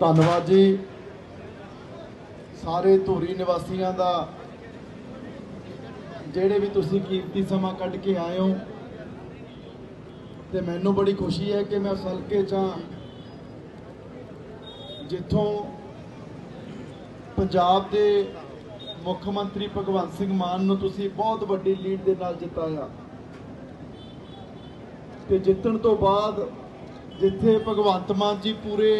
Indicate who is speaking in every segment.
Speaker 1: ਧੰਨਵਾਦ ਜੀ। ਸਾਰੇ ਧੂਰੀ ਨਿਵਾਸੀਆਂ ਦਾ, ਜਿਹੜੇ ਵੀ ਤੁਸੀਂ ਕੀਮਤੀ ਸਮਾਂ ਕੱਢ ਕੇ ਆਏ ਹੋ, ਤੇ ਮੈਨੂੰ ਬੜੀ ਖੁਸ਼ੀ ਹੈ ਕਿ ਮੈਂ ਉਸ ਹਲਕੇ 'ਚ ਹਾਂ ਜਿੱਥੋਂ ਪੰਜਾਬ ਦੇ ਮੁੱਖ ਮੰਤਰੀ ਭਗਵੰਤ ਸਿੰਘ ਮਾਨ ਨੂੰ ਤੁਸੀਂ ਬਹੁਤ ਵੱਡੀ ਲੀਡ ਦੇ ਨਾਲ ਜਿਤਾਇਆ। ਤੇ ਜਿੱਤਣ ਤੋਂ ਬਾਅਦ ਜਿੱਥੇ ਭਗਵੰਤ ਮਾਨ ਜੀ ਪੂਰੇ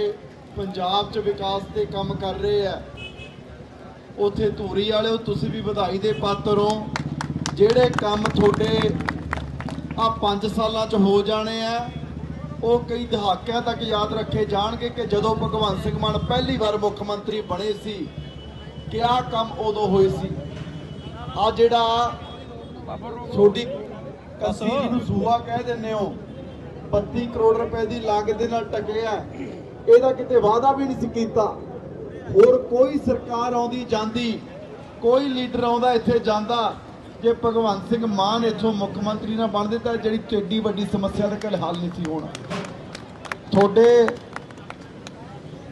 Speaker 1: ਪੰਜਾਬ 'ਚ ਵਿਕਾਸ ਦੇ ਕੰਮ ਕਰ ਰਹੇ ਆ। ਉਥੇ ਧੂਰੀ ਵਾਲਿਓ, ਤੁਸੀਂ ਵੀ ਵਧਾਈ ਦੇ ਪਾਤਰ ਹੋ। ਜਿਹੜੇ ਕੰਮ ਤੁਹਾਡੇ ਆ 5 ਸਾਲਾਂ 'ਚ ਹੋ ਜਾਣੇ ਆ, ਉਹ ਕਈ ਦਹਾਕਿਆਂ ਤੱਕ ਯਾਦ ਰੱਖੇ ਜਾਣਗੇ ਕਿ ਜਦੋਂ ਭਗਵੰਤ ਸਿੰਘ ਮਾਨ ਪਹਿਲੀ ਵਾਰ ਮੁੱਖ ਮੰਤਰੀ ਬਣੇ ਸੀ, ਕਿਆ ਕੰਮ ਉਦੋਂ ਹੋਏ ਸੀ? ਆ ਜਿਹੜਾ ਛੋਟੀ ਕੱਸੀ ਜਿਹਨੂੰ ਸੂਆ ਕਹਿ ਦਿੰਦੇ ਹੋ 32 ਕਰੋੜ ਰੁਪਏ ਦੀ ਲਾਗਤ ਦੇ ਨਾਲ ਟਕਿਆ ਇਹਦਾ ਕਿਤੇ ਵਾਅਦਾ ਵੀ ਨਹੀਂ ਸੀ ਕੀਤਾ। ਹੋਰ ਕੋਈ ਸਰਕਾਰ ਆਉਂਦੀ ਜਾਂਦੀ, ਕੋਈ ਲੀਡਰ ਆਉਂਦਾ ਇੱਥੇ ਜਾਂਦਾ ਜੇ ਭਗਵੰਤ ਸਿੰਘ ਮਾਨ ਇੱਥੋਂ ਮੁੱਖ ਮੰਤਰੀ ਨਾ ਬਣਦੇ ਤਾਂ ਜਿਹੜੀ ਟੇਡੀ ਵੱਡੀ ਸਮੱਸਿਆ ਦਾ ਕੋਈ ਹੱਲ ਨਹੀਂ ਸੀ ਹੋਣਾ। ਤੁਹਾਡੇ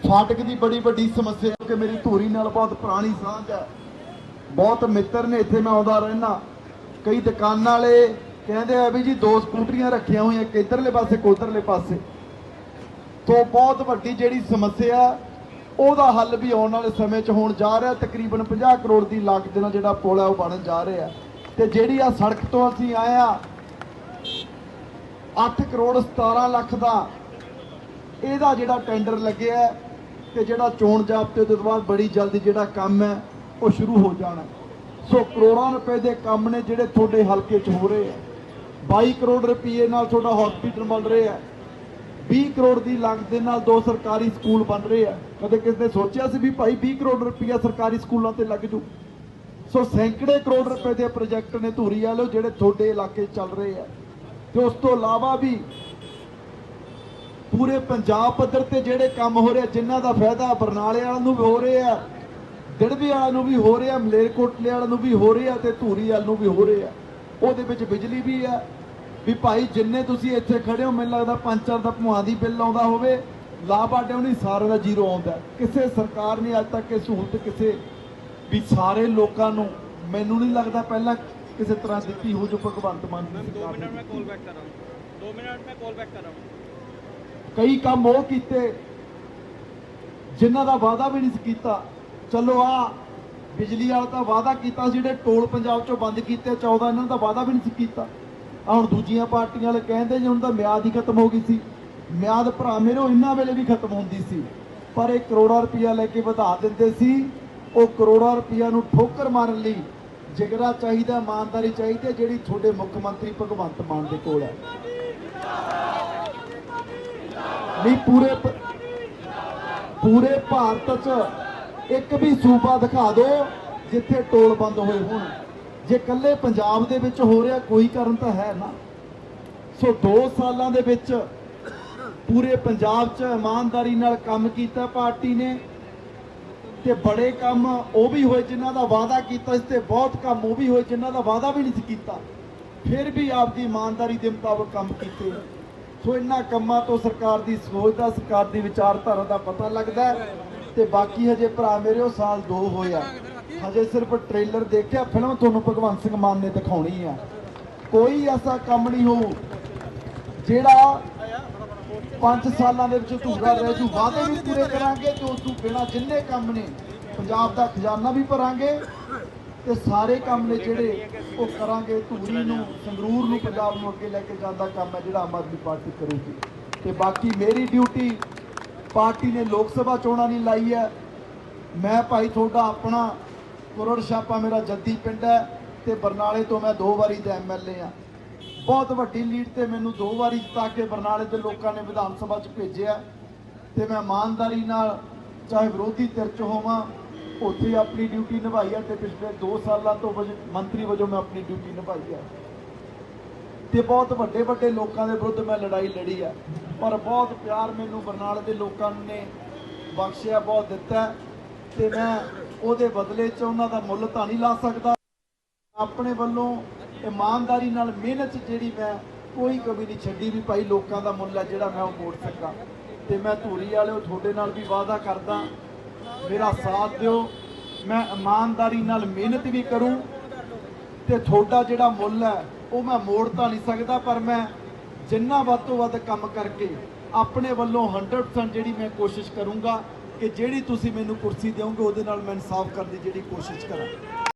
Speaker 1: ਫਾਟਕ ਦੀ ਬੜੀ ਵੱਡੀ ਸਮੱਸਿਆ ਕਿ ਮੇਰੀ ਧੂਰੀ ਨਾਲ ਬਹੁਤ ਪੁਰਾਣੀ ਸਾਂਝ ਹੈ। ਬਹੁਤ ਮਿੱਤਰ ਨੇ, ਇੱਥੇ ਮੈਂ ਆਉਂਦਾ ਰਹਿਣਾ ਕਈ ਦੁਕਾਨਾਂ ਵਾਲੇ ਕਹਿੰਦੇ ਆ ਵੀ ਜੀ ਦੋ ਸਕੂਟਰੀਆਂ ਰੱਖੀਆਂ ਹੋਈਆਂ, ਕਿੱਧਰਲੇ ਪਾਸੇ ਇੱਕ ਪਾਸੇ। ਤੋਂ ਬਹੁਤ ਵੱਡੀ ਜਿਹੜੀ ਸਮੱਸਿਆ ਉਹਦਾ ਹੱਲ ਵੀ ਆਉਣ ਵਾਲੇ ਸਮੇਂ 'ਚ ਹੋਣ ਜਾ ਰਿਹਾ। ਤਕਰੀਬਨ 50 ਕਰੋੜ ਦੀ ਲਾਗਤ ਦੇ ਨਾਲ ਜਿਹੜਾ ਪੁਲ ਹੈ ਉਹ ਬਣਨ ਜਾ ਰਿਹਾ। ਤੇ ਜਿਹੜੀ ਆ ਸੜਕ ਤੋਂ ਅਸੀਂ ਆਏ ਆ 8 ਕਰੋੜ 17 ਲੱਖ ਦਾ ਇਹਦਾ ਜਿਹੜਾ ਟੈਂਡਰ ਲੱਗਿਆ ਹੈ ਤੇ ਜਿਹੜਾ ਚੋਣ ਜਾਬਤੇ ਤੋਂ ਬਾਅਦ ਬੜੀ ਜਲਦੀ ਜਿਹੜਾ ਕੰਮ ਹੈ, ਉਹ ਸ਼ੁਰੂ ਹੋ ਜਾਣਾ। ਸੋ ਕਰੋੜਾਂ ਰੁਪਏ ਦੇ ਕੰਮ ਨੇ ਜਿਹੜੇ ਤੁਹਾਡੇ ਹਲਕੇ 'ਚ ਹੋ ਰਹੇ ਆ। 22 ਕਰੋੜ ਰੁਪਏ ਨਾਲ ਤੁਹਾਡਾ ਹਸਪੀਟਲ ਬਣ ਰਿਹਾ ਹੈ। 20 ਕਰੋੜ ਦੀ ਲਾਗਤ ਦੇ ਨਾਲ ਦੋ ਸਰਕਾਰੀ ਸਕੂਲ ਬਣ ਰਹੇ ਆ। ਕਦੇ ਕਿਸੇ ਨੇ ਸੋਚਿਆ ਸੀ ਵੀ ਭਾਈ 20 ਕਰੋੜ ਰੁਪਇਆ ਸਰਕਾਰੀ ਸਕੂਲਾਂ ਤੇ ਲੱਗ ਜੂ? ਸੋ ਸੈਂਕੜੇ ਕਰੋੜ ਰੁਪਏ ਦੇ ਪ੍ਰੋਜੈਕਟ ਨੇ ਧੂਰੀ ਵਾਲੋ ਜਿਹੜੇ ਤੁਹਾਡੇ ਇਲਾਕੇ ਚੱਲ ਰਹੇ ਆ। ਤੇ ਉਸ ਤੋਂ ਇਲਾਵਾ ਵੀ ਪੂਰੇ ਪੰਜਾਬ ਪੱਧਰ ਤੇ ਜਿਹੜੇ ਕੰਮ ਹੋ ਰਹੇ ਆ, ਜਿਨ੍ਹਾਂ ਦਾ ਫਾਇਦਾ ਬਰਨਾਲੇ ਵਾਲਿਆਂ ਨੂੰ ਵੀ ਹੋ ਰਿਹਾ ਆ ਵਾਲਿਆਂ ਨੂੰ ਵੀ ਹੋ ਰਿਹਾ ਮਲੇਰਕੋਟਲੇ ਵਾਲਿਆਂ ਨੂੰ ਵੀ ਹੋ ਰਿਹਾ ਤੇ ਧੂਰੀ ਵਾਲ ਨੂੰ ਵੀ ਹੋ ਰਿਹਾ। ਉਹਦੇ ਵਿੱਚ ਬਿਜਲੀ ਵੀ ਆ ਵੀ ਭਾਈ ਜਿੰਨੇ ਤੁਸੀਂ ਇੱਥੇ ਖੜੇ ਹੋ ਮੈਨੂੰ ਲੱਗਦਾ ਪੰਜ ਚਾਰ ਦਾ ਭੂਆ ਦੀ ਬਿੱਲ ਆਉਂਦਾ ਹੋਵੇ। ਲਾਭਾ ਡਿਉਣੀ ਸਾਰਿਆਂ ਦਾ ਜ਼ੀਰੋ ਆਉਂਦਾ ਕਿਸੇ ਸਰਕਾਰ ਨੇ ਅੱਜ ਤੱਕ ਇਹ ਸਹੂਲਤ ਕਿਸੇ ਵੀ ਸਾਰੇ ਲੋਕਾਂ ਨੂੰ ਮੈਨੂੰ ਨਹੀਂ ਲੱਗਦਾ ਪਹਿਲਾਂ ਕਿਸੇ ਤਰ੍ਹਾਂ ਦਿੱਤੀ ਹੋ ਜੋ ਭਗਵੰਤ ਮਾਨ ਨੇ
Speaker 2: 2 ਮਿੰਟ ਮੈਂ ਕਾਲ ਬੈਕ ਕਰਾਂ 2 ਮਿੰਟ ਮੈਂ ਕਾਲ ਬੈਕ ਕਰਾਂ
Speaker 1: ਕਈ ਕੰਮ ਉਹ ਕੀਤੇ ਜਿਨ੍ਹਾਂ ਦਾ ਵਾਅਦਾ ਵੀ ਨਹੀਂ ਕੀਤਾ। ਚਲੋ ਆ ਬਿਜਲੀ ਵਾਲਾ ਤਾਂ ਵਾਅਦਾ ਕੀਤਾ ਸੀ ਜਿਹੜੇ ਟੋਲ ਪੰਜਾਬ ਚੋਂ ਬੰਦ ਕੀਤੇ 14 ਇਹਨਾਂ ਦਾ ਵਾਅਦਾ ਵੀ ਨਹੀਂ ਕੀਤਾ। ਹੁਣ ਦੂਜੀਆਂ ਪਾਰਟੀਆਂ ਵਾਲੇ ਕਹਿੰਦੇ ਜੀ ਹੁਣ ਤਾਂ ਮਿਆਦ ਹੀ ਖਤਮ ਹੋ ਗਈ ਸੀ। ਮਿਆਦ ਭਰਾ ਮੇਰੇ ਉਹ ਇਹਨਾਂ ਵੇਲੇ ਵੀ ਖਤਮ ਹੁੰਦੀ ਸੀ। ਪਰ ਇਹ ਕਰੋੜਾਂ ਰੁਪਇਆ ਲੈ ਕੇ ਵਧਾ ਦਿੰਦੇ ਸੀ। ਉਹ ਕਰੋੜਾਂ ਰੁਪਇਆ ਨੂੰ ਠੋਕਰ ਮਾਰਨ ਲਈ ਜਿਗਰਾ ਚਾਹੀਦਾ ਇਮਾਨਦਾਰੀ ਚਾਹੀਦੀ ਹੈ, ਜਿਹੜੀ ਤੁਹਾਡੇ ਮੁੱਖ ਮੰਤਰੀ ਭਗਵੰਤ ਮਾਨ ਦੇ ਕੋਲ ਹੈ। ਨਹੀਂ ਪੂਰੇ ਪੂਰੇ ਭਾਰਤ 'ਚ ਇੱਕ ਵੀ ਸੂਬਾ ਦਿਖਾ ਦਿਓ ਜਿੱਥੇ ਟੋਲ ਬੰਦ ਹੋਏ ਹੋਣ। ਜੇ ਕੱਲੇ ਪੰਜਾਬ ਦੇ ਵਿੱਚ ਹੋ ਰਿਹਾ ਕੋਈ ਕਾਰਨ ਤਾਂ ਹੈ ਨਾ। ਸੋ 2 ਸਾਲਾਂ ਦੇ ਵਿੱਚ ਪੂਰੇ ਪੰਜਾਬ 'ਚ ਇਮਾਨਦਾਰੀ ਨਾਲ ਕੰਮ ਕੀਤਾ ਪਾਰਟੀ ਨੇ ਤੇ ਬੜੇ ਕੰਮ ਉਹ ਵੀ ਹੋਏ ਜਿਨ੍ਹਾਂ ਦਾ ਵਾਅਦਾ ਕੀਤਾ ਸੀ ਤੇ ਬਹੁਤ ਕੰਮ ਉਹ ਵੀ ਹੋਏ ਜਿਨ੍ਹਾਂ ਦਾ ਵਾਅਦਾ ਵੀ ਨਹੀਂ ਸੀ ਕੀਤਾ। ਫਿਰ ਵੀ ਆਪਦੀ ਇਮਾਨਦਾਰੀ ਦੇ ਮੁਤਾਬਕ ਕੰਮ ਕੀਤੇ। ਸੋ ਇਹਨਾਂ ਕੰਮਾਂ ਤੋਂ ਸਰਕਾਰ ਦੀ ਸੋਚ ਦਾ, ਸਰਕਾਰ ਦੀ ਵਿਚਾਰਧਾਰਾ ਦਾ ਪਤਾ ਲੱਗਦਾ ਹੈ ਤੇ ਬਾਕੀ ਹਜੇ ਭਰਾ ਮੇਰੇ ਉਹ ਸਾਲ 2 ਹੋਇਆ ਹਜੇ ਸਿਰਫ ਟ੍ਰੇਲਰ ਦੇਖਿਆ, ਫਿਲਮ ਤੁਹਾਨੂੰ ਭਗਵੰਤ ਸਿੰਘ ਮਾਨ ਨੇ ਦਿਖਾਉਣੀ ਆ। ਕੋਈ ਐਸਾ ਕੰਮ ਨਹੀਂ ਹੋਊ ਜਿਹੜਾ 5 ਸਾਲਾਂ ਦੇ ਵਿੱਚ ਅਧੂਰਾ ਰਹਿ ਜੂ ਵਾਅਦੇ ਵੀ ਪੂਰੇ ਕਰਾਂਗੇ ਤੇ ਉਸ ਤੋਂ ਬਿਨਾਂ ਜਿੰਨੇ ਕੰਮ ਨੇ, ਪੰਜਾਬ ਦਾ ਖਜ਼ਾਨਾ ਵੀ ਭਰਾਂਗੇ ਤੇ ਸਾਰੇ ਕੰਮ ਨੇ ਜਿਹੜੇ ਉਹ ਕਰਾਂਗੇ। ਧੂਰੀ ਨੂੰ, ਸੰਗਰੂਰ ਨੂੰ, ਪੰਜਾਬ ਨੂੰ ਅੱਗੇ ਲੈ ਕੇ ਜਾਂਦਾ ਕੰਮ ਹੈ ਜਿਹੜਾ ਆਮ ਆਦਮੀ ਪਾਰਟੀ ਕਰੂਗੀ। ਤੇ ਬਾਕੀ ਮੇਰੀ ਡਿਊਟੀ ਪਾਰਟੀ ਨੇ ਲੋਕ ਸਭਾ ਚੋਣਾਂ ਨਹੀਂ ਲਾਈ ਹੈ। ਮੈਂ ਭਾਈ ਤੁਹਾਡਾ ਆਪਣਾ ਕੁਰੜ ਛਾਪਾ ਮੇਰਾ ਜੱਦੀ ਪਿੰਡ ਹੈ ਤੇ ਬਰਨਾਲੇ ਤੋਂ ਮੈਂ ਦੋ ਵਾਰੀ ਦਾ ਐਮਐਲਏ ਆ ਬਹੁਤ ਵੱਡੀ ਲੀਡ ਤੇ ਮੈਨੂੰ ਦੋ ਵਾਰੀ ਜਿਤਾ ਕੇ ਬਰਨਾਲੇ ਦੇ ਲੋਕਾਂ ਨੇ ਵਿਧਾਨ ਸਭਾ 'ਚ ਭੇਜਿਆ। ਤੇ ਮੈਂ ਇਮਾਨਦਾਰੀ ਨਾਲ ਚਾਹੇ ਵਿਰੋਧੀ ਧਿਰ 'ਚ ਹੋਵਾਂ, ਉੱਥੇ ਆਪਣੀ ਡਿਊਟੀ ਨਿਭਾਈ ਹੈ ਤੇ ਪਿਛਲੇ 2 ਸਾਲਾਂ ਤੋਂ ਵਜ- ਮੰਤਰੀ ਵਜੋਂ ਮੈਂ ਆਪਣੀ ਡਿਊਟੀ ਨਿਭਾਈ ਹੈ। ਤੇ ਬਹੁਤ ਵੱਡੇ ਵੱਡੇ ਲੋਕਾਂ ਦੇ ਵਿਰੁੱਧ ਮੈਂ ਲੜਾਈ ਲੜੀ ਹੈ। ਪਰ ਬਹੁਤ ਪਿਆਰ ਮੈਨੂੰ ਬਰਨਾਲੇ ਦੇ ਲੋਕਾਂ ਨੇ ਬਖਸ਼ਿਆ, ਬਹੁਤ ਦਿੱਤਾ। ਹੈ ਤੇ ਮੈਂ ਉਹਦੇ ਬਦਲੇ 'ਚ ਉਹਨਾਂ ਦਾ ਮੁੱਲ ਤਾਂ ਨਹੀਂ ਲਾ ਸਕਦਾ। ਆਪਣੇ ਵੱਲੋਂ ਇਮਾਨਦਾਰੀ ਨਾਲ ਮਿਹਨਤ 'ਚ ਜਿਹੜੀ ਮੈਂ ਕੋਈ ਕਮੀ ਨਹੀਂ ਛੱਡੀ ਵੀ ਭਾਈ ਲੋਕਾਂ ਦਾ ਮੁੱਲ ਹੈ ਜਿਹੜਾ ਮੈਂ ਉਹ ਮੋੜ ਸਕਾਂ। ਤੇ ਮੈਂ ਧੂਰੀ ਵਾਲਿਓ ਤੁਹਾਡੇ ਨਾਲ ਵੀ ਵਾਅਦਾ ਕਰਦਾ, ਮੇਰਾ ਸਾਥ ਦਿਓ। ਮੈਂ ਇਮਾਨਦਾਰੀ ਨਾਲ ਮਿਹਨਤ ਵੀ ਕਰੂੰ ਤੇ ਤੁਹਾਡਾ ਜਿਹੜਾ ਮੁੱਲ ਹੈ, ਉਹ ਮੈਂ ਮੋੜ ਤਾਂ ਨਹੀਂ ਸਕਦਾ, ਪਰ ਮੈਂ ਜਿੰਨਾ ਵੱਧ ਤੋਂ ਵੱਧ ਕੰਮ ਕਰਕੇ ਆਪਣੇ ਵੱਲੋਂ 100% ਜਿਹੜੀ ਮੈਂ ਕੋਸ਼ਿਸ਼ ਕਰੂੰਗਾ ਕਿ ਜਿਹੜੀ ਤੁਸੀਂ ਮੈਨੂੰ ਕੁਰਸੀ ਦਿਓਗੇ, ਉਹਦੇ ਨਾਲ ਮੈਂ ਇਨਸਾਫ ਕਰਨ ਦੀ ਜਿਹੜੀ ਕੋਸ਼ਿਸ਼ ਕਰਾਂ